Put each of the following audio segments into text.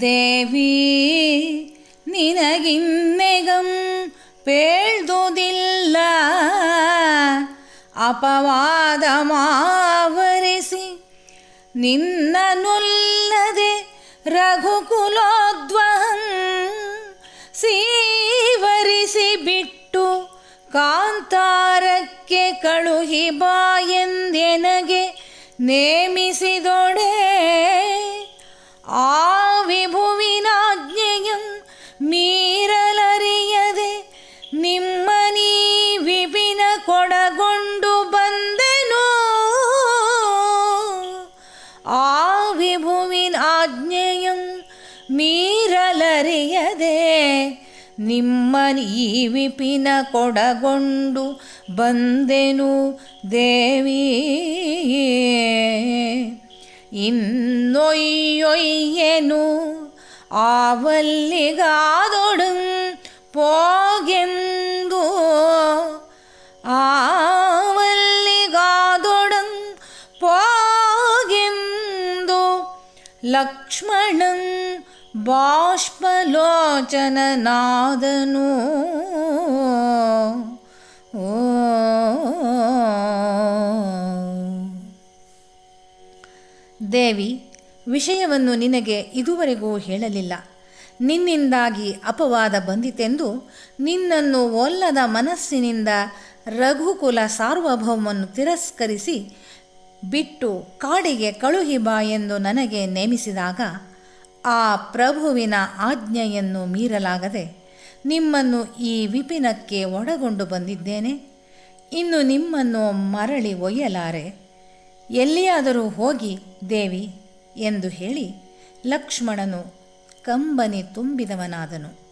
ದೇವಿ ನಿನಗಿನ್ನೆಗಂ ಪೇಳ್ದುದಿಲ್ಲ. ಅಪವಾದ ಮಾವರಿಸಿ ನಿನ್ನನುಲ್ಲದೆ ರಘುಕುಲೋದ್ವಹಂ ಸೀವರಿಸಿ ಬಿಟ್ಟು ಕಾಂತಾರಕ್ಕೆ ಕಳುಹಿ ಬಾ ಎಂದೆನಗೆ ನೇಮಿಸಿದೊಡೆ. ಆ ದೇ ನಿಮ್ಮ ಈ ವಿಪಿನ ಕೊಡಗೊಂಡು ಬಂದೆನು ದೇವಿ ಇನ್ನೊಯ್ಯೊಯ್ಯೆನು ಆವಲ್ಲಿಗಾದೊಡು ಪೋ ಬಾಷ್ಪಲೋಚನನಾದನು. ದೇವಿ, ವಿಷಯವನ್ನು ನಿನಗೆ ಇದುವರೆಗೂ ಹೇಳಲಿಲ್ಲ. ನಿನ್ನಿಂದಾಗಿ ಅಪವಾದ ಬಂದಿತೆಂದು ನಿನ್ನನ್ನು ಒಲ್ಲದ ಮನಸ್ಸಿನಿಂದ ರಘುಕುಲ ಸಾರ್ವಭೌಮನ್ನು ತಿರಸ್ಕರಿಸಿ ಬಿಟ್ಟು ಕಾಡಿಗೆ ಕಳುಹಿ ಬಾ ಎಂದು ನನಗೆ ನೇಮಿಸಿದಾಗ ಆ ಪ್ರಭುವಿನ ಆಜ್ಞೆಯನ್ನು ಮೀರಲಾಗದೆ ನಿಮ್ಮನ್ನು ಈ ವಿಪಿನಕ್ಕೆ ಒಳಗೊಂಡು ಬಂದಿದ್ದೇನೆ. ಇನ್ನು ನಿಮ್ಮನ್ನು ಮರಳಿ ಒಯ್ಯಲಾರೆ. ಎಲ್ಲಿಯಾದರೂ ಹೋಗಿ, ದೇವಿ, ಎಂದು ಹೇಳಿ ಲಕ್ಷ್ಮಣನು ಕಂಬನಿ ತುಂಬಿದವನಾದನು.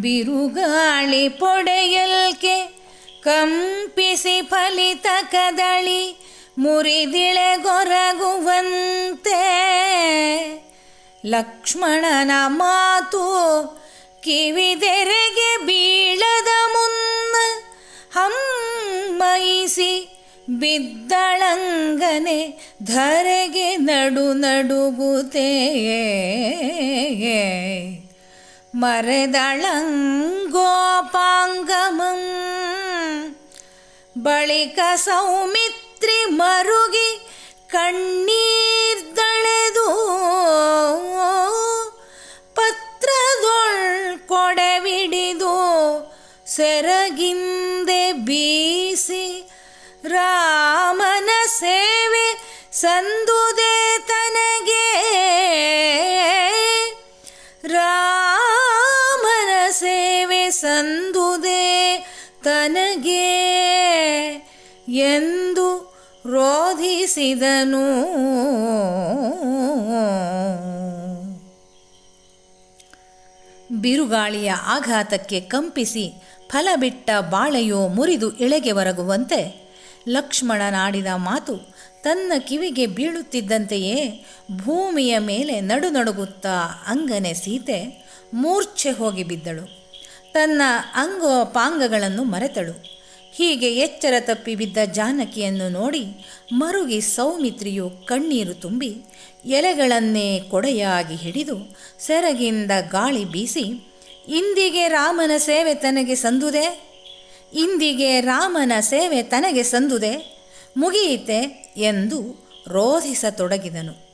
ಬಿರುಗಾಳಿ ಪೊಡೆಯಲ್ಕೆ ಕಂಪಿಸಿ ಫಲಿತ ಕದಳಿ ಮುರಿದಿಳೆಗೊರಗುವಂತೆ ಲಕ್ಷ್ಮಣನ ಮಾತು ಕಿವಿದೆರೆಗೆ ಬೀಳದ ಮುನ್ನ ಹಮ್ಮಯಿಸಿ ಬಿದ್ದಳಂಗನೆ ಧರೆಗೆ ನಡು ನಡುಗುತ್ತೇ ಮರೆದಳಂಗೋಪಾಂಗಮಂ ಬಳಿಕ ಸೌಮಿತ್ರಿ ಮರುಗಿ ಕಣ್ಣೀರ್ದಳೆದು ಪತ್ರದೊಳ್ ಕೊಡವಿಡಿದು ಸೆರಗಿಂದೆ ಬೀಸಿ ರಾಮನ ಸೇವೆ ಸಂದುದೆ ತನಗೆ. ರಾಮನ ಸೇವೆ ಸಂದುದೆ ರೋಧಿಸಿದನು ಬಿರುಗಾಳಿಯ ಆಘಾತಕ್ಕೆ ಕಂಪಿಸಿ ಫಲ ಬಿಟ್ಟ ಬಾಳೆಯೋ ಮುರಿದು ಎಳೆಗೆ ಒರಗುವಂತೆ ಲಕ್ಷ್ಮಣನಾಡಿದ ಮಾತು ತನ್ನ ಕಿವಿಗೆ ಬೀಳುತ್ತಿದ್ದಂತೆಯೇ ಭೂಮಿಯ ಮೇಲೆ ನಡುನಡುಗುತ್ತಾ ಅಂಗನೆ ಸೀತೆ ಮೂರ್ಛೆ ಹೋಗಿ ಬಿದ್ದಳು. ತನ್ನ ಅಂಗೋಪಾಂಗಗಳನ್ನು ಮರೆತಳು. ಹೀಗೆ ಎಚ್ಚರ ತಪ್ಪಿ ಬಿದ್ದ ಜಾನಕಿಯನ್ನು ನೋಡಿ ಮರುಗಿ ಸೌಮಿತ್ರಿಯು ಕಣ್ಣೀರು ತುಂಬಿ ಎಲೆಗಳನ್ನೇ ಕೊಡೆಯಾಗಿ ಹಿಡಿದು ಸೆರಗಿಂದ ಗಾಳಿ ಬೀಸಿ, ಇಂದಿಗೆ ರಾಮನ ಸೇವೆ ತನಗೆ ಸಂದುದೆ? ಇಂದಿಗೆ ರಾಮನ ಸೇವೆ ತನಗೆ ಸಂದುದೆ? ಮುಗಿಯಿತೆ? ಎಂದು ರೋಧಿಸತೊಡಗಿದನು.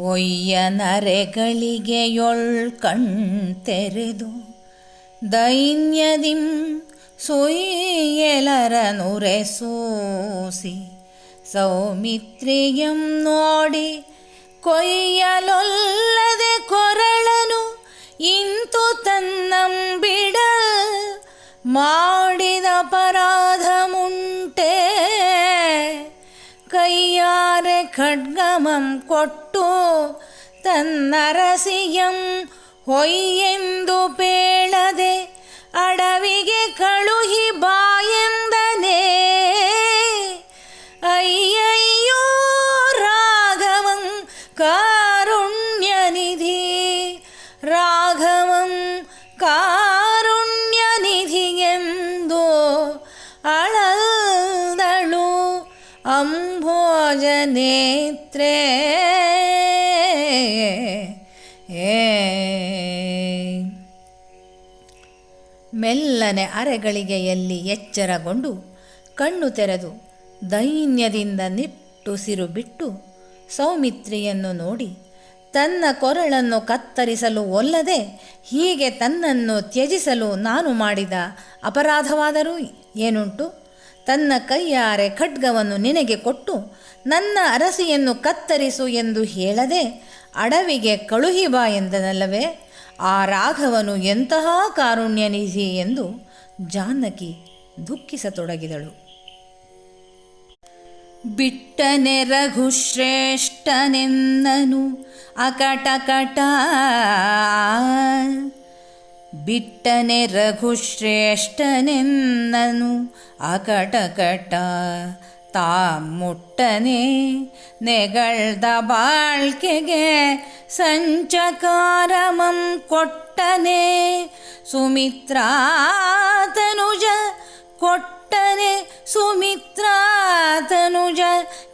ಒಯ್ಯ ನರೆಗಳಿಗೆಯೊಳ್ ಕಣ್ತೆರೆದು ದೈನ್ಯದಿಂ ಸೊಯ್ಯೆಲರ ನುರೆಸೂಸಿ ಸೌಮಿತ್ರಿಯಂ ನೋಡಿ ಕೊಯ್ಯಲೊಲ್ಲದೆ ಕೊರಳನು ಇಂತು ತನ್ನಂಬಿಡ ಮಾಡಿದ ಅಪರಾಧ ಮುಂಟೆ ಕೈಯಾರೆ ಖಡ್ಗಮಂ ಕೊಟ್ಟು ತನ್ನರಸಿಯಂ ಹೊಯ್ಯೆಂದು ಪೇಳದೆ ಅಡವಿಗೆ ಕಳುಹಿ ಬಾಯೆಂದನೇ ಅಯ್ಯಯ್ಯೋ ರಾಘವಂ ಕಾರುಣ್ಯನಿಧಿ ರಾಘವಂ ಕಾರುಣ್ಯನಿಧಿ ಎಂದು ಅಳದಳು ಅಂಭೋಜನೇತ್ರೇ ಏ ಮೆಲ್ಲನೆ ಅರೆಗಳಿಗೆಯಲ್ಲಿ ಎಚ್ಚರಗೊಂಡು ಕಣ್ಣು ತೆರೆದು ದೈನ್ಯದಿಂದ ನಿಟ್ಟುಸಿರು ಬಿಟ್ಟು ಸೌಮಿತ್ರಿಯನ್ನು ನೋಡಿ ತನ್ನ ಕೊರಳನ್ನು ಕತ್ತರಿಸಲು ಒಲ್ಲದೆ ಹೀಗೆ ತನ್ನನ್ನು ತ್ಯಜಿಸಲು ನಾನು ಮಾಡಿದ ಅಪರಾಧವಾದರೂ ಏನುಂಟು? ತನ್ನ ಕೈಯಾರೆ ಖಡ್ಗವನ್ನು ನಿನಗೆ ಕೊಟ್ಟು ನನ್ನ ಅರಸಿಯನ್ನು ಕತ್ತರಿಸು ಎಂದು ಹೇಳದೆ ಅಡವಿಗೆ ಕಳುಹಿ ಬಾ ಎಂದನಲ್ಲವೇ? ಆ ರಾಘವನು ಎಂತಹ ಕಾರುಣ್ಯನಿಧಿ ಎಂದು ಜಾನಕಿ ದುಃಖಿಸತೊಡಗಿದಳು. ಬಿಟ್ಟನೆ ರಘುಶ್ರೇಷ್ಠನೆನ್ನನು ಅಕಟಕಟ ಬಿಟ್ಟನೆ ರಘುಶ್ರೇಷ್ಠನೆನ್ನನು ಅಕಟಕಟ ತಾ ಮುಟ್ಟನೆ ನೆಗಳ್ದ ಬಾಳ್ಕೆಗೆ ಸಂಚಕಾರಮಂ ಕೊಟ್ಟನೆ ಸುಮಿತ್ರಾತನುಜ ಕೊಟ್ಟನೆ ಸುಮಿತ್ರಾತನುಜ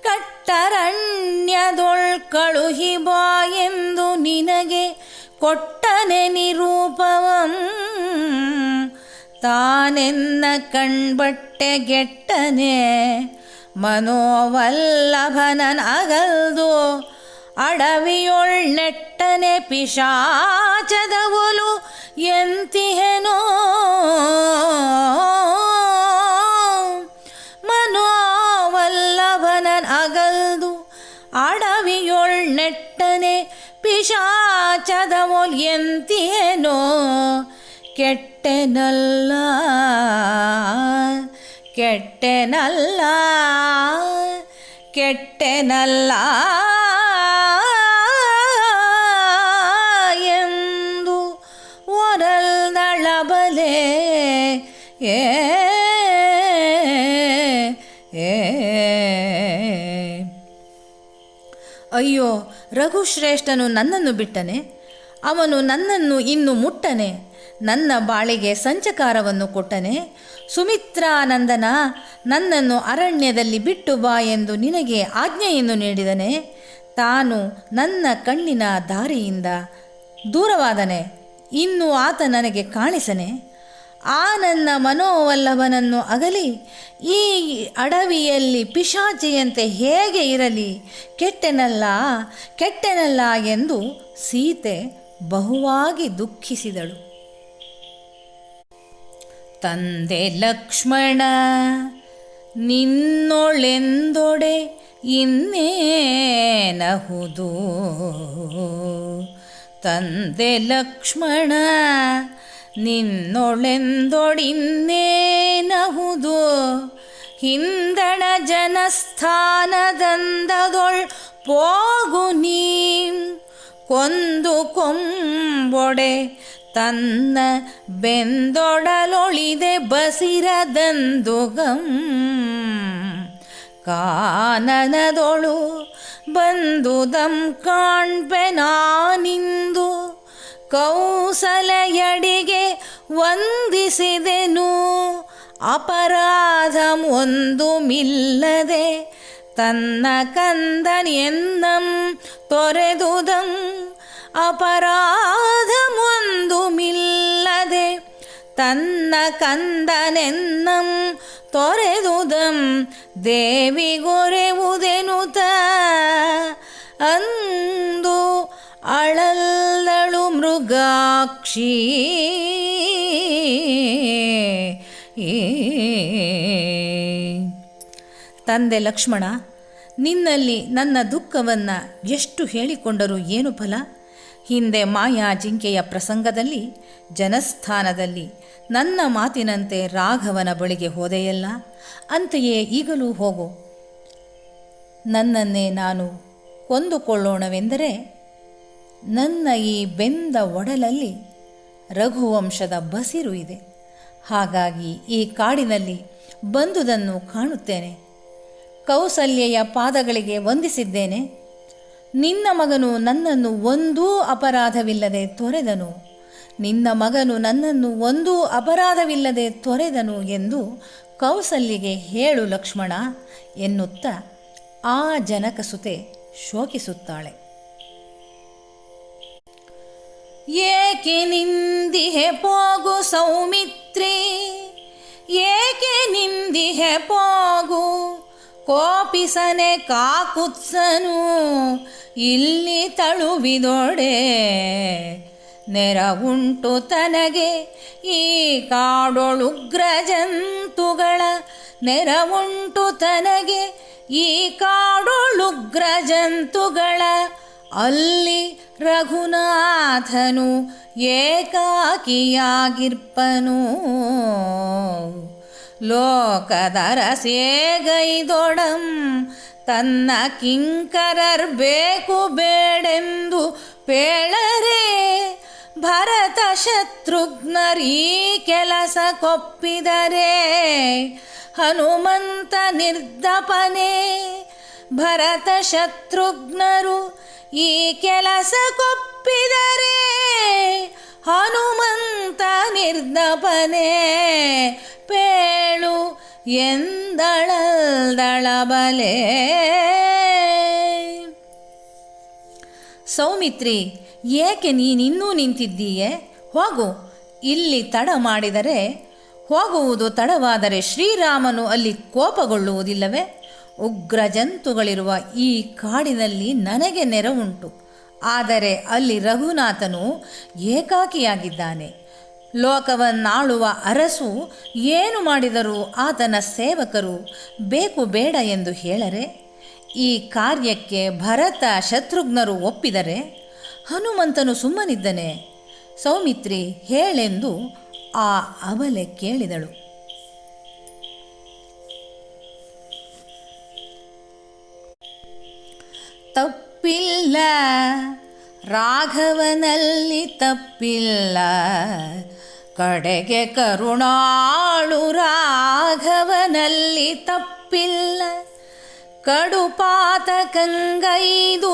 ಕಟ್ಟರಣ್ಯದೊಳ್ ಕಳುಹಿ ಬಾ ಎಂದು ನಿನಗೆ ಕೊಟ್ಟನೆ ನಿರೂಪವಂ. ತಾನೆನ್ನ ಕಣ್ಬಟ್ಟೆಗೆಟ್ಟನೆ ಮನೋವಲ್ಲಭನನಗಲ್ದು ಅಡವಿಯೊಳ್ ನೆಟ್ಟನೆ ಪಿಶಾಚದವಲು ಎಂತಿಹೆನು? ಮನೋವಲ್ಲಭನನ್ ಅಗಲ್ದು ಅಡವಿಯೊಳ್ ನೆಟ್ಟನೆ ಪಿಶಾಚದವುಲ್ ಎಂತಿಹೆನು? ಕೆಟ್ಟೆನಲ್ಲ ಕೆಟ್ಟೆನಲ್ಲ. ಕೆಟ್ಟೆನಲ್ಲ ಎಂದು ಒರಲ್ದಳಬಲೆ ಏ. ಅಯ್ಯೋ ರಘುಶ್ರೇಷ್ಠನು ನನ್ನನ್ನು ಬಿಟ್ಟನೆ ಅವನು ನನ್ನನ್ನು ಇನ್ನು ಮುಟ್ಟನೆ. ನನ್ನ ಬಾಳಿಗೆ ಸಂಚಕಾರವನ್ನು ಕೊಟ್ಟನೆ. ಸುಮಿತ್ರಾನಂದನ ನನ್ನನ್ನು ಅರಣ್ಯದಲ್ಲಿ ಬಿಟ್ಟು ಬಾ ಎಂದು ನಿನಗೆ ಆಜ್ಞೆಯನ್ನು ನೀಡಿದನೆ. ತಾನು ನನ್ನ ಕಣ್ಣಿನ ದಾರಿಯಿಂದ ದೂರವಾದನೆ. ಇನ್ನು ಆತ ನನಗೆ ಕಾಣಿಸನೆ. ಆ ನನ್ನ ಮನೋವಲ್ಲಭನನ್ನು ಅಗಲಿ, ಈ ಅಡವಿಯಲ್ಲಿ ಪಿಶಾಚಿಯಂತೆ ಹೇಗೆ ಇರಲಿ, ಕೆಟ್ಟೆನಲ್ಲ ಕೆಟ್ಟೆನಲ್ಲ ಎಂದು ಸೀತೆ ಬಹುವಾಗಿ ದುಃಖಿಸಿದಳು. ತಂದೆ ಲಕ್ಷ್ಮಣ ನಿನ್ನೊಳೆಂದೊಡೆ ಇನ್ನೇನಹುದು? ತಂದೆ ಲಕ್ಷ್ಮಣ ನಿನ್ನೊಳೆಂದೊಡಿನ್ನೇನಹುದು ಹಿಂದಣ ಜನಸ್ಥಾನದಂದದೊಳ್ ನೀ ಕೊಂದು ಕೊಂಬೊಡೆ ತನ್ನ ಬೆಂದೊಡಲೊಳಿದೆ ಬಸಿರದಂದುಗಂ ಕಾನನದೊಳು ಬಂದುದಂ ಕಾಣ್ಬೆ ನಾನಿಂದು. ಕೌಸಲೆಯಡಿಗೆ ವಂದಿಸಿದೆನು. ಅಪರಾಧಂ ಒಂದು ಮಿಲ್ಲದೆ ತನ್ನ ಕಂದನೆನ್ನಂ ತೊರೆದುದಂ ಅಪರಾಧ ಒಂದು ಮಿಲ್ಲದೆ ತನ್ನ ಕಂದನೆನ್ನಂ ತೊರೆದುದಂ ದೇವಿಗೊರೆವುದೆನುತ ಅಂದು ಅಳಲ್ಲಳು ಮೃಗಾಕ್ಷಿ ತಂದೆ ಲಕ್ಷ್ಮಣ ನಿನ್ನಲ್ಲಿ ನನ್ನ ದುಃಖವನ್ನು ಎಷ್ಟು ಹೇಳಿಕೊಂಡರೂ ಏನು ಫಲ ಹಿಂದೆ ಮಾಯಾ ಜಿಂಕೆಯ ಪ್ರಸಂಗದಲ್ಲಿ, ಜನಸ್ಥಾನದಲ್ಲಿ ನನ್ನ ಮಾತಿನಂತೆ ರಾಘವನ ಬಳಿಗೆ ಹೋದೆಯಲ್ಲ, ಅಂತೆಯೇ ಈಗಲೂ ಹೋಗು. ನನ್ನನ್ನೇ ನಾನು ಕೊಂದುಕೊಳ್ಳೋಣವೆಂದರೆ, ನನ್ನ ಈ ಬೆಂದ ಒಡಲಲ್ಲಿ ರಘುವಂಶದ ಬಸಿರು ಇದೆ. ಹಾಗಾಗಿ ಈ ಕಾಡಿನಲ್ಲಿ ಬಂದುದನ್ನು ಕಾಣುತ್ತೇನೆ. ಕೌಸಲ್ಯೆಯ ಪಾದಗಳಿಗೆ ವಂದಿಸಿದ್ದೇನೆ. ನಿನ್ನ ಮಗನು ನನ್ನನ್ನು ಒಂದೂ ಅಪರಾಧವಿಲ್ಲದೆ ತೊರೆದನು. ನಿನ್ನ ಮಗನು ನನ್ನನ್ನು ಒಂದೂ ಅಪರಾಧವಿಲ್ಲದೆ ತೊರೆದನು ಎಂದು ಕೌಸಲ್ಯಗೆ ಹೇಳು ಲಕ್ಷ್ಮಣ ಎನ್ನುತ್ತಾ ಆ ಜನಕಸುತೆ ಶೋಕಿಸುತ್ತಾಳೆ. ಏಕೆ ನಿಂದಿಹೆ ಪೋಗು ಸೌಮಿತ್ರಿ? ಏಕೆ ನಿಂದಿಹೆ ಪೋಗು ಕೋಪಿಸನೆ ಕಾಕುತ್ಸನು, ಇಲ್ಲಿ ತಳುವಿದೊಡೆ. ನೆರವುಂಟು ತನಗೆ ಈ ಕಾಡೊಳುಗ್ರ ಜಂತುಗಳ ನೆರವುಂಟು ತನಗೆ ಈ ಕಾಡೊಳುಗ್ರ ಜಂತುಗಳ ಅಲ್ಲಿ ರಘುನಾಥನು ಏಕಾಕಿಯಾಗಿರ್ಪನು. ಲೋಕದರ ಸೇಗೈದೊಡಂ ತನ್ನ ಕಿಂಕರರ್ ಬೇಕು ಬೇಡೆಂದು ಪೇಳರೆ. ಭರತ ಶತ್ರುಘ್ನರೀ ಕೆಲಸ ಕೊಪ್ಪಿದರೆ. ಹನುಮಂತ ನಿರ್ದಪನೆ. ಭರತ ಶತ್ರುಘ್ನರು ಈ ಕೆಲಸ ಕೊಪ್ಪಿದರೆ. ಹನುಮಂತ ನಿರ್ದಪನೆ ಪೇಳು ಎಂದಳಲ್ದಳಬಲೆ ಸೌಮಿತ್ರಿ, ಏಕೆ ನೀನಿನ್ನೂ ನಿಂತಿದ್ದೀಯೆ? ಹೋಗು, ಇಲ್ಲಿ ತಡ ಮಾಡಿದರೆ ಹೋಗುವುದು ತಡವಾದರೆ ಶ್ರೀರಾಮನು ಅಲ್ಲಿ ಕೋಪಗೊಳ್ಳುವುದಿಲ್ಲವೇ? ಉಗ್ರ ಜಂತುಗಳಿರುವ ಈ ಕಾಡಿನಲ್ಲಿ ನನಗೆ ನೆರವುಂಟು. ಆದರೆ ಅಲ್ಲಿ ರಘುನಾಥನು ಏಕಾಕಿಯಾಗಿದ್ದಾನೆ. ಲೋಕವನ್ನಾಳುವ ಅರಸು ಏನು ಮಾಡಿದರೂ ಆತನ ಸೇವಕರು ಬೇಕು ಬೇಡ ಎಂದು ಹೇಳರೆ. ಈ ಕಾರ್ಯಕ್ಕೆ ಭರತ ಶತ್ರುಘ್ನರು ಒಪ್ಪಿದರೆ ಹನುಮಂತನು ಸುಮ್ಮನಿದ್ದನೆ. ಸೌಮಿತ್ರಿ ಹೇಳೆಂದು ಆ ಅವಲೆ ಕೇಳಿದಳು. ತಪ್ಪಿಲ್ಲ ರಾಘವನಲ್ಲಿ ತಪ್ಪಿಲ್ಲ ಕಡೆಗೆ ಕರುಣಾಳು ರಾಘವನಲ್ಲಿ ತಪ್ಪಿಲ್ಲ ಕಡುಪಾತ ಕಂಗೈದು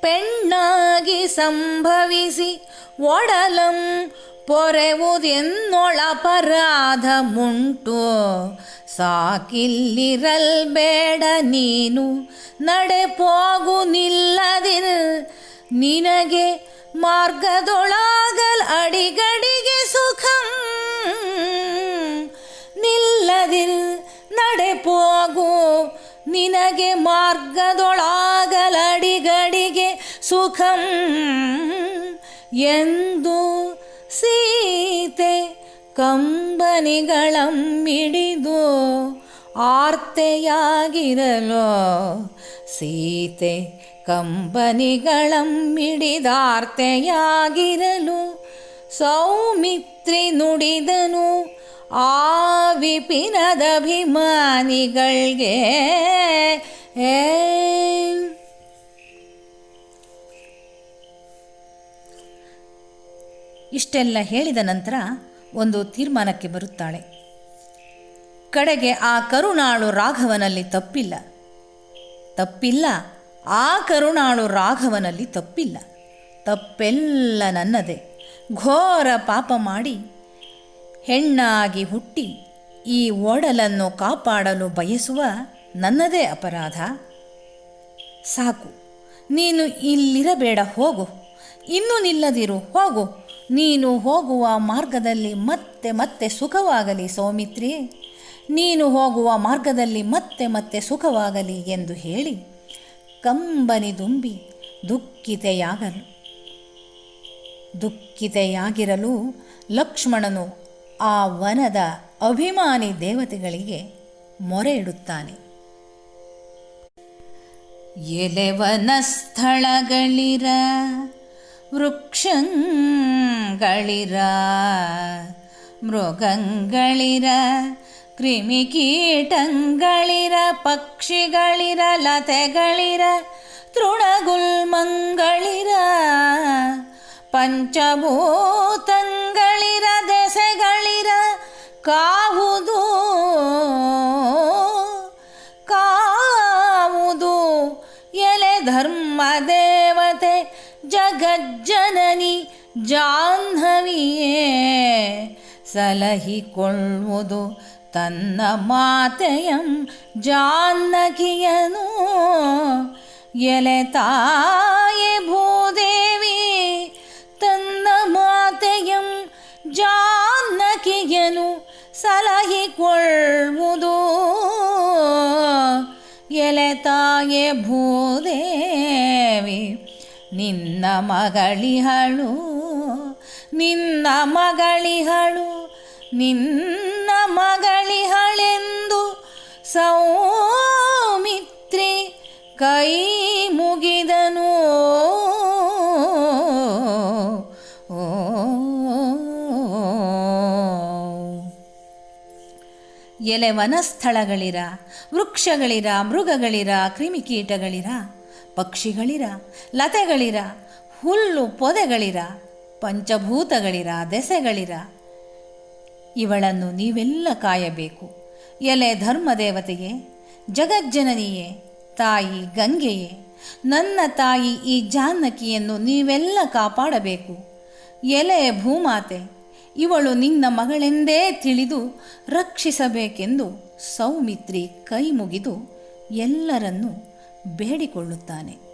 ಪೆಣ್ಣಾಗಿ ಸಂಭವಿಸಿ ಒಡಲಂ ಪೊರೆವುದೆನ್ನೊಳಪರಾಧ ಮುಂಟು ಸಾಕಿಲ್ಲಿರಲ್ ಬೇಡ ನೀನು, ನಡೆ ಪೋಗು ನಿಲ್ಲದಿರ್. ನಿನಗೆ ಮಾರ್ಗದೊಳಾಗಲ್ ಅಡಿಗಡಿಗೆ ಸುಖಂ. ನಿಲ್ಲದಿರ್, ನಡೆ ಪೋಗು. ನಿನಗೆ ಮಾರ್ಗದೊಳಗಲಡಿಗಡಿಗೆ ಸುಖಂ. ಎಂದು ಸೀತೆ ಕಂಬನಿಗಳಮ್ಮಿಡಿದು ಆರ್ತೆಯಾಗಿರಲು. ಸೀತೆ ಕಂಬನಿಗಳಮ್ಮಿಡಿದಾರ್ತೆಯಾಗಿರಲು ಸೌಮಿತ್ರಿ ನುಡಿದನು ಆ ವಿಪಿನದಭಿಮಾನಿಗಳ್ಗೆ ಏ ಇಷ್ಟೆಲ್ಲ ಹೇಳಿದ ನಂತರ ಒಂದು ತೀರ್ಮಾನಕ್ಕೆ ಬರುತ್ತಾಳೆ. ಕಡೆಗೆ ಆ ಕರುಣಾಳು ರಾಘವನಲ್ಲಿ ತಪ್ಪಿಲ್ಲ. ತಪ್ಪಿಲ್ಲ. ಆ ಕರುಣಾಳು ರಾಘವನಲ್ಲಿ ತಪ್ಪಿಲ್ಲ. ತಪ್ಪೆಲ್ಲ ನನ್ನದೇ. ಘೋರ ಪಾಪ ಮಾಡಿ ಹೆಣ್ಣಾಗಿ ಹುಟ್ಟಿ ಈ ಒಡಲನ್ನು ಕಾಪಾಡಲು ಬಯಸುವ ನನ್ನದೇ ಅಪರಾಧ. ಸಾಕು. ನೀನು ಇಲ್ಲಿರಬೇಡ, ಹೋಗು. ಇನ್ನೂ ನಿಲ್ಲದಿರು, ಹೋಗು. ನೀನು ಹೋಗುವ ಮಾರ್ಗದಲ್ಲಿ ಮತ್ತೆ ಮತ್ತೆ ಸುಖವಾಗಲಿ ಸೌಮಿತ್ರಿ. ನೀನು ಹೋಗುವ ಮಾರ್ಗದಲ್ಲಿ ಮತ್ತೆ ಮತ್ತೆ ಸುಖವಾಗಲಿ ಎಂದು ಹೇಳಿ ಕಂಬನಿ ದುಂಬಿ ದುಃಖಿತೆಯಾಗಲು. ದುಃಖಿತೆಯಾಗಿರಲು ಲಕ್ಷ್ಮಣನು ಆ ವನದ ಅಭಿಮಾನಿ ದೇವತೆಗಳಿಗೆ ಮೊರೆ ಇಡುತ್ತಾನೆ ಎಲೆವನ ಸ್ಥಳಗಳಿರ ವೃಕ್ಷಗಳಿರ ಮೃಗಗಳಿರ ಕ್ರಿಮಿಕೀಟಂಗಳಿರ ಪಕ್ಷಿಗಳಿರ ಲತೆಗಳಿರ ತೃಣಗುಲ್ಮಂಗಳಿರ ಪಂಚಭೂತಂಗಳಿರ ದೆಸೆಗಳಿರ ಕಾವುದು ಕಾವುದು ಎಲೆ ಧರ್ಮ ದೇವತೆ ಜಗಜ್ಜನನಿ ಜಾಹ್ನವಿಯೇ, ಸಲಹಿಕೊಳ್ಳುವುದು ತನ್ನ ಮಾತೆಯಂ ಜಾನಕಿಯನು ಎಲೆ ತಾಯೆ ಭೂದೇವಿ, ತನ್ನ ಮಾತೆಯಂ ಜಾನಕಿಯನು ಸಲಹಿಕೊಳ್ಳುವುದು. ಎಲೆ ತಾಯೆ ಭೂದೇವಿ ನಿನ್ನ ಮಗಳಿಹಳು ನಿನ್ನ ಮಗಳಿಹಳು ನಿನ್ನ ಮಗಳಿಹಳೆಂದು ಸೌಮಿತ್ರಿ ಕೈ ಮುಗಿದನು. ಎಲೆ ವನಸ್ಥಳಗಳಿರ ವೃಕ್ಷಗಳಿರ ಮೃಗಗಳಿರ ಕ್ರಿಮಿಕೀಟಗಳಿರ? ಪಕ್ಷಿಗಳಿರ, ಲತೆಗಳಿರ, ಹುಲ್ಲು ಪೊದೆಗಳಿರ, ಪಂಚಭೂತಗಳಿರ, ದೆಸೆಗಳಿರ. ಇವಳನ್ನು ನೀವೆಲ್ಲ ಕಾಯಬೇಕು. ಎಲೆ ಧರ್ಮದೇವತೆಯೇ, ಜಗಜ್ಜನನಿಯೇ, ತಾಯಿ ಗಂಗೆಯೇ, ನನ್ನ ತಾಯಿ ಈ ಜಾನಕಿಯನ್ನು ನೀವೆಲ್ಲ ಕಾಪಾಡಬೇಕು. ಎಲೆ ಭೂಮಾತೆ, ಇವಳು ನಿನ್ನ ಮಗಳೆಂದೇ ತಿಳಿದು ರಕ್ಷಿಸಬೇಕೆಂದು ಸೌಮಿತ್ರಿ ಕೈ ಮುಗಿದು ಎಲ್ಲರನ್ನೂ ಬೇಡಿಕೊಳ್ಳುತ್ತಾನೆ.